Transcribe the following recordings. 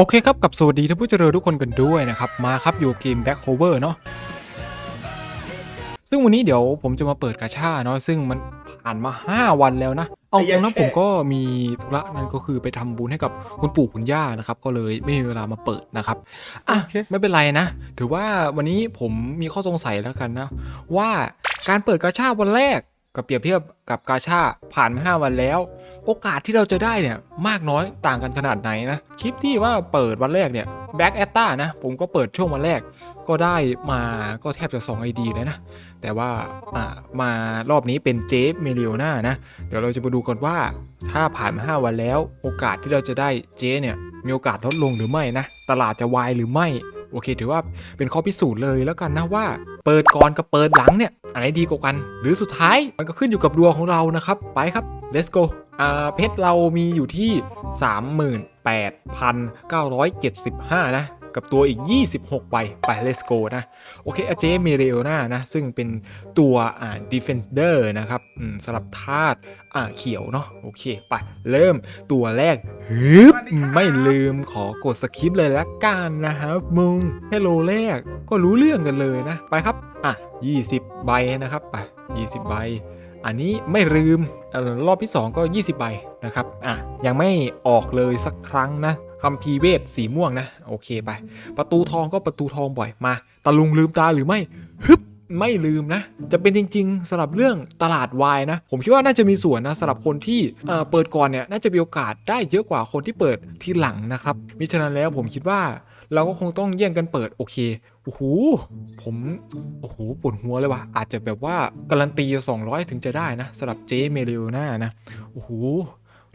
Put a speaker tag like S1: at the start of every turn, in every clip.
S1: โอเคครับกับสวัสดีท่านผู้เจริญทุกคนกันด้วยนะครับ มาครับอยู่เกม Back Cover เนาะซึ่งวันนี้เดี๋ยวผมจะมาเปิดกาชาเนาะซึ่งมันผ่านมา 5 วันแล้วนะ เอาตรงนั้นผมก็มีธุระนั่นก็คือไปทำบุญให้กับคุณปู่คุณย่านะครับ ก็เลยไม่มีเวลามาเปิดนะครับอะ
S2: โอเค
S1: ไม่เป็นไรนะ ถือว่าวันนี้ผมมีข้อสงสัยแล้วกันนะ ว่าการเปิดกาชาวันแรก กับเปรียบเทียบกับกาชาผ่านมา 5 วันแล้ว โอกาสที่เราจะได้เนี่ยมากน้อยต่างกันขนาดไหนนะคลิปที่ว่าเปิดวันแรกเนี่ยแบ็กแอตตานะผมก็เปิดช่วงวันแรกก็ได้มาก็แทบจะ2 ID เลยนะ แต่ว่าอ่ามารอบนี้เป็นเจฟเมลิโอนานะ เดี๋ยวเราจะมาดูกันว่าถ้าผ่านมา 5 วันแล้ว โอกาสที่เราจะได้เจเนี่ยมีโอกาสลดลงหรือไม่นะ ตลาดจะวายหรือไม่ โอเค ถือว่าเป็นข้อพิสูจน์เลยแล้วกันนะว่า เปิดก่อนกับเปิดหลังเนี่ยอันไหนดีกว่ากัน หรือสุดท้ายมันก็ขึ้นอยู่กับดวงของเรานะครับ ไปครับ let's go อ่าเพชรเรามีอยู่ที่ 38,975 นะ กับตัวอีก 26 ใบไป let's go นะ โอเคอาเจเมเรโอนานะ ซึ่งเป็นตัวอ่า defender นะครับอืมสำหรับธาตุอ่าเขียวเนาะโอเค ไป เริ่มตัวแรกฮึบไม่ลืมขอกดสคริปต์เลยละกันนะครับมึงแค่โลแรกก็รู้เรื่องกันเลยนะ ไปครับ อะ 20 ใบนะครับ ไป 20 ใบอันนี้ไม่ลืมรอบที่ 2 ก็ 20 ใบนะครับ อะ ยังไม่ออกเลยสักครั้งนะ คัมภีเวทสีม่วงนะ โอเคไป ประตูทองก็ประตูทองบ่อยมาตะลุงลืมตาหรือไม่ฮึบไม่ลืมนะ จะเป็นจริงๆสำหรับเรื่องตลาดวายนะ ผมคิดว่าน่าจะมีส่วนนะสำหรับคนที่เเปิดก่อนเนี่ยน่าจะมีโอกาสได้เยอะกว่าคนที่เปิดทีหลังนะครับมิฉะนั้นแล้วผมคิดว่าเราก็คงต้องแย่งกันเปิดโอเคโอ้โหผมโอ้โหปวดหัวเลยว่ะอาจจะแบบว่าการันตี 200 ถึงจะได้นะสำหรับเจเมเรโอนานะโอ้โห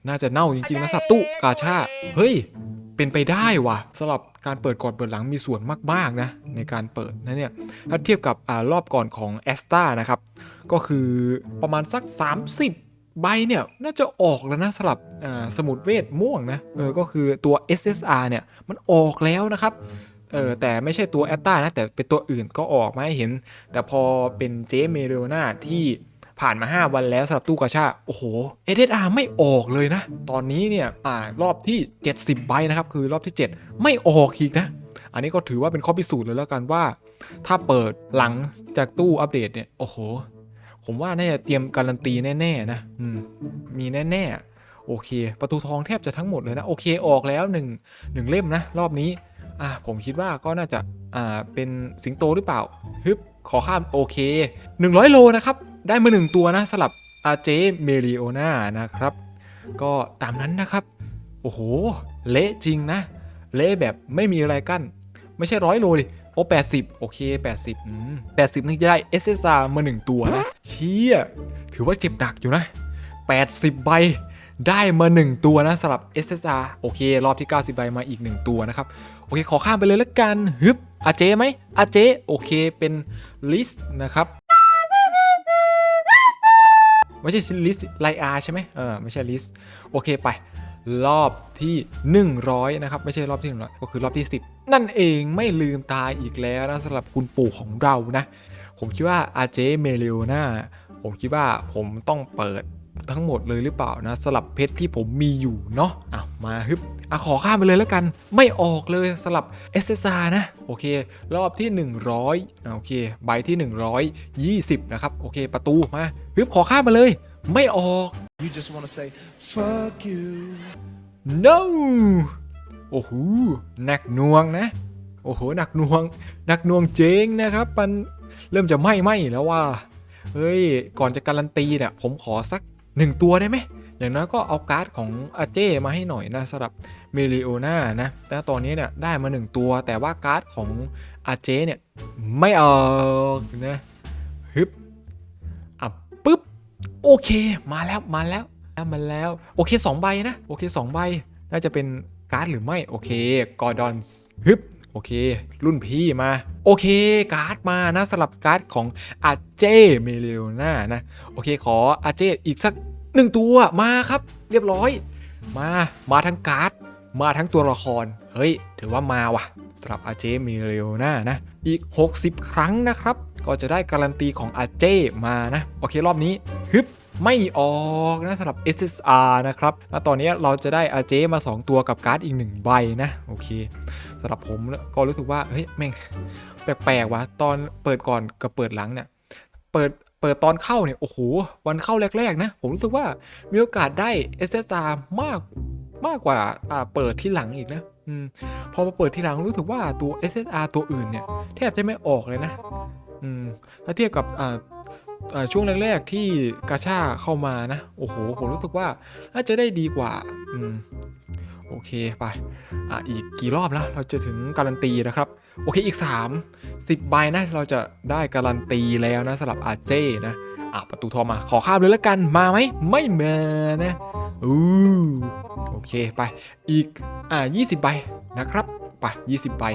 S1: น่าจะเน่าจริงๆนะสับตุกาชาเฮ้ย เป็นไปได้ว่ะสำหรับการเปิดก่อนเปิดหลังมีส่วนมากๆนะในการเปิดนะเนี่ยถ้าเทียบกับอ่ารอบก่อนของแอสตานะครับก็คือประมาณสัก 30ใบเนี่ยน่าจะออกแล้วนะสำหรับอ่าสมุดเวทม่วงนะเออก็คือตัว SSR เนี่ยมันออกแล้วนะครับเออแต่ไม่ใช่ตัวแอตตานะแต่เป็นตัวอื่นก็ออกมาให้เห็น แต่พอเป็นเจเมเรโอนาที่ ผ่านมา 5 วันแล้วสำหรับตู้กาชา โอ้โห SSR ไม่ออกเลยนะ ตอนนี้เนี่ยอ่ารอบที่ 70ใบนะครับ คือรอบที่ 7 ไม่ออกอีกนะ อันนี้ก็ถือว่าเป็นข้อพิสูจน์เลยแล้วกันว่า ถ้าเปิดหลังจากตู้อัปเดตเนี่ย โอ้โห ผมว่าน่าจะเตรียมการันตีแน่ๆนะอืมมีแน่ๆ โอเค ประตูทองแทบจะทั้งหมดเลยนะ โอเคออกแล้ว1 1เล่มนะ รอบนี้อะผมคิดว่าก็น่าจะอ่าเป็นสิงโตหรือเปล่าฮึบขอข้ามโอเค 100 โลนะครับ ได้มา1ตัวนะสลับอาเจเมริโอนานะครับ ก็ตามนั้นนะครับ โอ้โห เละจริงนะ เละแบบไม่มีอะไรกั้น ไม่ใช่ร้อยโลดิ โอ้80โอเค80อืม80นึงจะได้ SSR มา1ตัวนะเชี่ยถือว่าเจ็บหนักอยู่นะ80ใบได้มา 1 ตัวนะสำหรับ SSR โอเค รอบที่ 90ใบมาอีก 1 ตัวนะครับ โอเค ขอข้ามไปเลยละกัน ฮึบอาเจไหมอาเจ โอเคเป็นลิสต์นะครับ ไม่ใช่ลิสต์ไลอาใช่ไหมเออไม่ใช่ลิสต์โอเคไป รอบที่ 100 นะครับ ไม่ใช่รอบที่ 100 ก็คือรอบที่ 10 นั่นเองไม่ลืมตาอีกแล้วนะสำหรับคุณปู่ของเรานะ ผมคิดว่าอาเจเมเลโอนาผมคิดว่าผมต้องเปิดทั้งหมดเลยหรือเปล่านะสลับเพชรที่ผมมีอยู่เนาะอะมาฮึบอะขอข้ามไปเลยแล้วกัน ไม่ออกเลยสลับ SSR นะ โอเค รอบที่ 100อะโอเค ใบที่ 120 นะครับ โอเค ประตูมา ฮึบขอข้ามมาเลย ไม่ออก
S2: You just want to say, fuck you.
S1: no โอ้โหหนักหน่วงนะ โอ้โหหนักหน่วงหนักหน่วงเจ๊งนะครับ มันเริ่มจะไหม้ไหม้แล้วว่าเฮ้ย ก่อนจะการันตีเนี่ยผมขอสักหนึ่งตัวได้ไหม อย่างน้อยก็เอาการ์ดของอาเจมาให้หน่อยนะสำหรับเมลิโอนานะ แต่ตอนนี้เนี่ยได้มาหนึ่งตัว แต่ว่าการ์ดของอาเจเนี่ย ไม่ออกนะฮึบอะปึ๊บ โอเคมาแล้วมาแล้วมาแล้ว โอเค2ใบนะ โอเค2ใบน่าจะเป็นการ์ดหรือไม่ โอเคกอร์ดอนฮึบโอเค รุ่นพี่มา โอเค การ์ดมานะสลับการ์ดของอาเจเมเลโอนานะ โอเคขออาเจอีกสักหนึ่งตัวมาครับ เรียบร้อย มา มาทั้งการ์ด มาทั้งตัวละคร เฮ้ย ถือว่ามาว่ะสำหรับอาเจมิเรโอนานะ อีก 60 ครั้งนะครับ ก็จะได้การันตีของอาเจมานะ โอเครอบนี้ฮึบไม่ออกนะสำหรับ SSR นะครับ แล้วตอนนี้เราจะได้อาเจมา 2 ตัวกับการ์ดอีก 1 ใบนะ โอเคสำหรับผมก็รู้สึกว่า เฮ้ย แม่ง แปลกๆว่ะตอนเปิดก่อนกับเปิดหลังเนี่ย เปิดเปิดตอนเข้าเนี่ย โอ้โห วันเข้าแรก ๆ นะ ผมรู้สึกว่ามีโอกาสได้ SSR มากมากกว่าเปิดที่หลังอีกนะอพอมาเปิดที่หลังรู้สึกว่าตัว SSR ตัวอื่นเนี่ย แทบจะไม่ออกเลยนะ อืมถ้าเทียบกับอ่าช่วงแรกๆที่กาชาเข้ามานะ โอ้โห ผมรู้สึกว่าน่าจะได้ดีกว่า อืม โอเคไป อะ อีกกี่รอบแล้วเราจะถึงการันตีนะครับ โอเคอีก 3 10ใบนะ เราจะได้การันตีแล้วนะสำหรับอาเจนะ อะ ประตูทองมา ขอข้ามเลยแล้วกัน มาไหม ไม่มานะ อู้ โอเคไป อีก อ่า20 ใบนะครับ ไป20 ใบ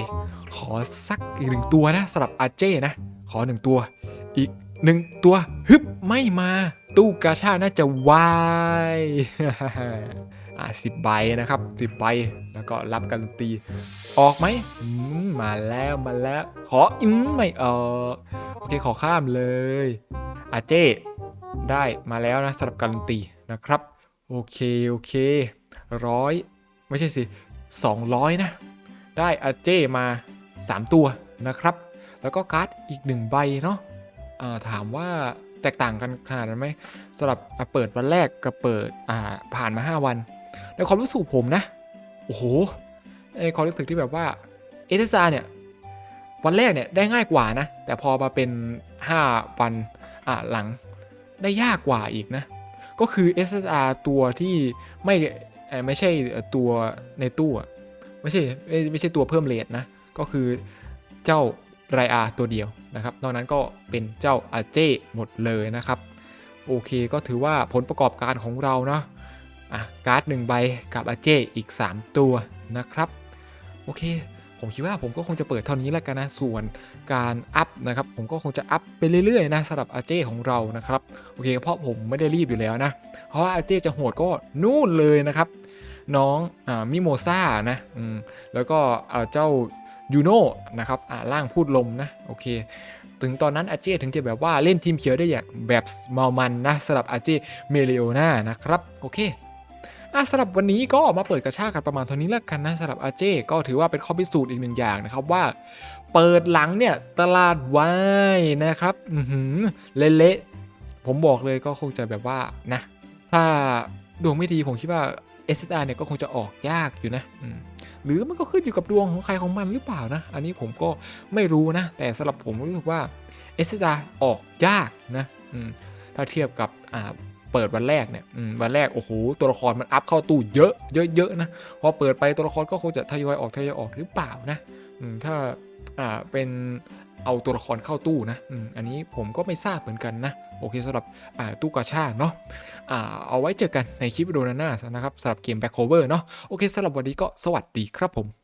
S1: ขอสักอีกหนึ่งตัวนะสำหรับอาเจนะ ขอหนึ่งตัว อีกหนึ่งตัว ฮึบ ไม่มา ตู้กาชาน่าจะวายอะสิบใบนะครับสิบใบ แล้วก็รับการันตี ออกไหมมาแล้วมาแล้ว ขออืมไม่ออกโอเคขอข้ามเลยอาเจได้มาแล้วนะสำหรับการันตีนะครับ โอเค โอเคร้อยไม่ใช่สิ 200 นะ ได้อาเจมา 3 ตัวนะครับ แล้วก็การ์ดอีก 1 ใบเนาะถามว่าแตกต่างกันขนาดนั้นไหมสำหรับเปิดวันแรกกับเปิดอ่าผ่านมา 5 วัน ในความรู้สึกผมนะ โอ้โหในความรู้สึกที่แบบว่าเอเทซาเนี่ยวันแรกเนี่ยได้ง่ายกว่านะ แต่พอมาเป็น 5 วันหลังได้ยากกว่าอีกนะ ก็คือ SSR ตัวที่ไม่ไม่ใช่ตัวในตู้ ไม่ใช่ไม่ไม่ใช่ตัวเพิ่มเลทนะ ก็คือเจ้าไรอาตัวเดียวนะครับ นอกนั้นก็เป็นเจ้าอาเจหมดเลยนะครับ โอเคก็ถือว่าผลประกอบการของเราเนาะอะการ์ดหนึ่งใบกับอาเจอีก 3 ตัวนะครับ โอเค ผมคิดว่าผมก็คงจะเปิดเท่านี้แล้วกันนะ ส่วนการอัพนะครับ ผมก็คงจะอัพไปเรื่อยๆนะสำหรับอาเจของเรานะครับ โอเคเพราะผมไม่ได้รีบอยู่แล้วนะ เพราะว่าอาเจจะโหดก็นู่นเลยนะครับ น้องอมิโมซ่านะแล้วก็เจ้ายูโน่นะครับอ่างพูดลมนะโอเคถึงตอนนั้นอาเจถึงจะแบบว่าเล่นทีมเขียวได้อย่างแบบเมามันนะสำหรับอาเจเมเลโอนานะครับโอเคอะสำหรับวันนี้ก็มาเปิดกระชากกันประมาณเท่านี้แล้วกันนะสำหรับอาเจก็ถือว่าเป็นข้อพิสูจน์อีกหนึ่งอย่างนะครับว่า เปิดหลังเนี่ยตลาดวายนะครับอือหือเละๆผมบอกเลยก็คงจะแบบว่านะ ถ้าดวงไม่ดีผมคิดว่า SSR เนี่ยก็คงจะออกยากอยู่นะหรือมันก็ขึ้นอยู่กับดวงของใครของมันหรือเปล่านะ อันนี้ผมก็ไม่รู้นะ แต่สำหรับผมรู้สึกว่า SSR ออกยากนะถ้าเทียบกับเปิดวันแรกเนี่ยวันแรก โอ้โห ตัวละครมันอัพเข้าตู้เยอะเยอะเยอะนะ พอเปิดไปตัวละครก็คงจะทยอยออกทยอยออกหรือเปล่านะถ้าาเป็นเอาตัวละครเข้าตู้นะอันนี้ผมก็ไม่ทราบเหมือนกันนะ โอเคสำหรับตู้กาชาเนาะอ่าเอาไว้เจอกันในคลิปวิดีโอหน้านะครับสำหรับเกมแบ็คโคเวอร์เนาะโอเคสำหรับวันนี้ก็สวัสดีครับผม